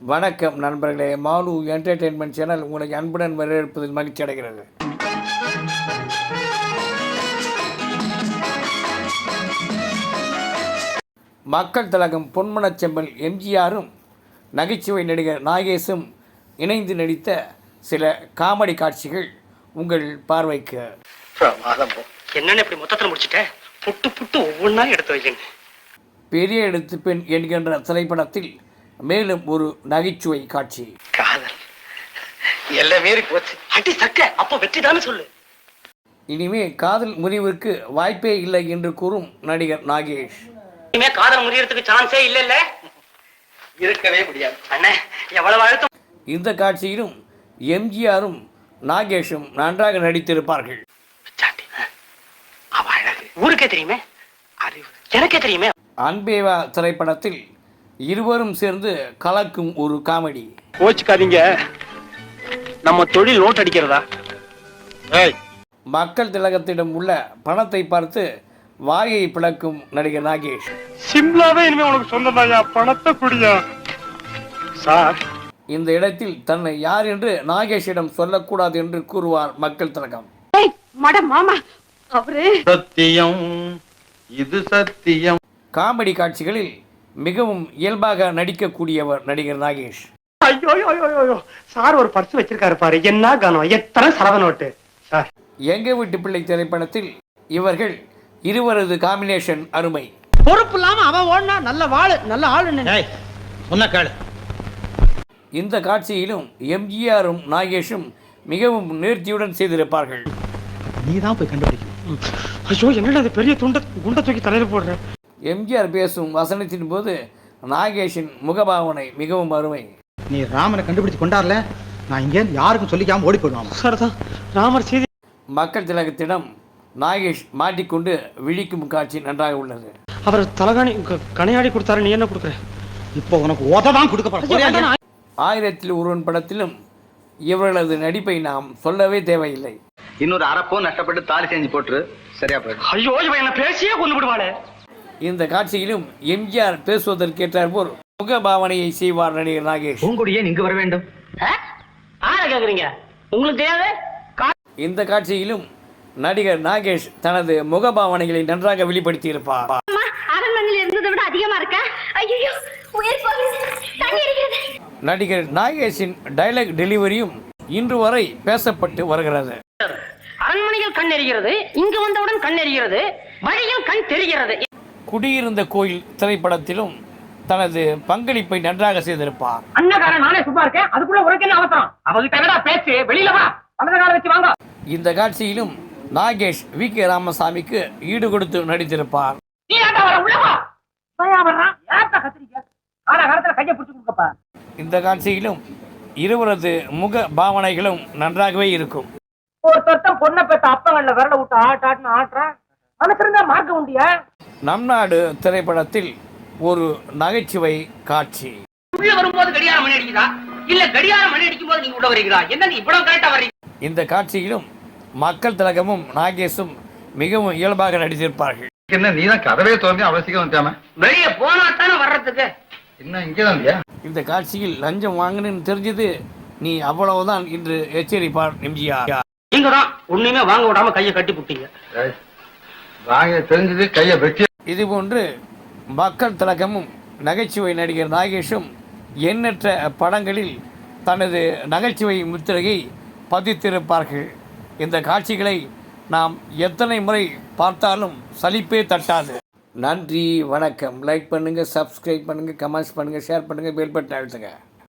வணக்கம் நண்பர்களே. Mall entertainment channel உங்களை அன்புடன் வரவேற்பதில் மகிழ்ச்சி அடைகிறது. மக்கள் திலகம் பொன்மனச் செம்பல் எம்ஜிஆரும் நகைச்சுவை நடிகர் நாகேஷும் இணைந்து நடித்த சில காமெடி காட்சிகள் உங்கள் பார்வைக்கு. என்னன்னு இப்படி மொத்தத்தில் முடிச்சிட்டேன் புட்டு புட்டு ஒவ்வொன்றா எடுத்து வைக்கங்க பெரிய எடுத்து பெண் என்கின்ற திரைப்படத்தில் மேலும் ஒரு நகைச்சுவை காட்சி. காதல். எல்லாம் போச்சு. அடி சக்க அப்போ வெற்றி தானே சொல்லு. இனிமே காதல் முறிவிற்கு வாய்ப்பே இல்லை என்று கூறும் நடிகர் நாகேஷ். இனிமே காதல் முறியறதுக்கு சான்ஸே இல்ல இல்ல இருக்கவே முடியாது. அண்ணே எவ்வளவு அழுத்தம். இந்த காட்சியிலும் எம்ஜிஆரும் நாகேஷும் நன்றாக நடித்திருப்பார்கள். ஊருக்கே தெரியுமே? அறிவு. எனக்கே தெரியுமே? அன்பேவா திரைப்படத்தில் இருவரும் சேர்ந்து கலக்கும் ஒரு காமெடி. கோச்சுக்காதீங்க. நம்ம தொழில் நோட் அடிக்கிறதா? ஏய். மக்கள் திலகத்திடம் உள்ள பணத்தை பார்த்து வாயை பிளக்கும் நடிகர் நாகேஷ். சிம்லாவே இனிமே உனக்கு சொந்ததாயா பணத்தை குடியா? சார். இந்த இடத்தில் தன்னை யார் என்று நாகேஷிடம் சொல்லக்கூடாது என்று கூறுவார் மக்கள் திலகம். ஏய் மட மாமா அவரு. சத்தியம். இது சத்தியம். காமெடி காட்சிகளில் மிகவும் இயல்பாக நடிக்கக்கூடியவர் நடிகர் நாகேஷ். ஐயோ ஐயோ ஐயோ சார் ஒரு பர்ஸ் வச்சிருக்காரு பாரு. என்ன கனம்? எத்தனை சரவ நோட்டு? சார். எங்க வீட்டு பிள்ளை திரைப்படத்தில் இவர்கள் இருவரது காம்பினேஷன் அருமை. பொறுப்பு இல்லாம அவன் ஓடினா நல்ல வாழு நல்ல ஆளு சொன்ன கேளு. இந்த காட்சியிலும் எம்ஜிஆரும் நாகேஷும் மிகவும் நேர்த்தியுடன் செய்திருப்பார்கள். நீ தான் போய் கண்டுபிடிக்கணும். ஐயோ என்னடா இது? பெரிய துண்டை குண்டை தூக்கி தலையில போடுற. எம்ஜிஆர் பேசும் வசனத்தின் போது நாகேஷின் முகபாவனை மிகவும் அருமை. நீ ராமனை கண்டுபிடிச்சு கொண்டாடல? நான் இங்கே யாருக்கும் சொல்லிக்காம ஓடி போயிடுவான் ராமர் செய்தி மக்கள் திலகத்திடம் நாகேஷ் மாட்டிக்கொண்டு விழிக்கும் காட்சி நன்றாக உள்ளது. அவர் தலகாணி கணையாடி கொடுத்தாரு நீ என்ன கொடுக்குற? இப்போ உனக்கு உத தான் கொடுக்கப்பட ஆயிரத்தில் ஒருவன் படத்திலும் இவர்களது நடிப்பை நாம் சொல்லவே தேவையில்லை. இன்னொரு அரப்போ நஷ்டப்பட்டு தாலி செஞ்சு போட்டுரு. சரியா போயிடும் ஐயோ இவன் என்ன பேசியே கொண்டு விடுவாளே இந்த காட்சியிலும் எம்ஜிஆர் பேசுவதற்கேற்றார் போல் முகபாவனையை செய்வார் நடிகர் நாகேஷ். பூங்குடியே இங்கு வர வேண்டும். கேக்குறீங்க? உங்களுக்கு தெரியாது இந்த காட்சியிலும் நடிகர் நாகேஷ் தனது முகபாவனைகளை நன்றாக வெளிப்படுத்தியிருப்பார். அம்மா அரண்மனையில் இருந்ததை விட அதிகமா இருக்க? நடிகர் நாகேஷின் டைலாக் டெலிவரியும் இன்று வரை பேசப்பட்டு வருகிறது. அரண்மனையில் கண் எரிகிறது இங்கு வந்தவுடன் கண் எரிகிறது வழியில் கண் தெரிகிறது. குடியிருந்த கோயில் திரைப்படத்திலும் தனது பங்களிப்பை நன்றாக செய்திருப்பார். இந்த காட்சியிலும் நாகேஷ் வி. கே. ராமசாமிக்கு ஈடு கொடுத்து நடித்திருப்பார். இந்த காட்சியிலும் இருவரது முக பாவனைகளும் நன்றாகவே இருக்கும். ஒரு தொட்டம் பொண்ணை பெத்த அப்பங்கள்ல விரல விட்டு ஆட்டு ஆட்டுன்னு ஆட்டுறான் மனசிருந்தா மார்க்க உண்டியா? நம் நாடு திரைப்படத்தில் ஒரு நகைச்சுவை காட்சி. உள்ள வரும்போது கடியாரம் மணி அடிக்குதா? இல்ல கடியாரம் மணி அடிக்கும் போது நீங்க உள்ள வரீங்களா என்ன நீ இவ்வளவு கரெக்டா வர்றீங்க? இந்த காட்சியிலும் மக்கள் திலகமும் நாகேஷும் மிகவும் இயல்பாக நடித்திருப்பார்கள். என்ன நீ தான் கதவே தோன்றி அவசியம் வந்துட்டாம வெளிய போனா தானே வர்றதுக்கு? என்ன இங்கே தான் இல்லையா இந்த காட்சியில் லஞ்சம் வாங்கினு தெரிஞ்சது நீ அவ்வளவுதான் என்று எச்சரிப்பார் எம்ஜிஆர். நீங்க தான் ஒண்ணுமே வாங்க விடாம கையை கட்டி புட்டீங்க. வாங்க தெரிஞ்சது கையை வெட்டி. இதுபோன்று மக்கள் திலகமும் நகைச்சுவை நடிகர் நாகேஷும் எண்ணற்ற படங்களில் தனது நகைச்சுவை முத்திரையை பதித்திருப்பார்கள். இந்த காட்சிகளை நாம் எத்தனை முறை பார்த்தாலும் சலிப்பே தட்டாது. நன்றி வணக்கம். லைக் பண்ணுங்கள் சப்ஸ்கிரைப் பண்ணுங்கள் கமெண்ட்ஸ் பண்ணுங்கள் ஷேர் பண்ணுங்கள் பெல் பட்டன் அழுத்துங்க.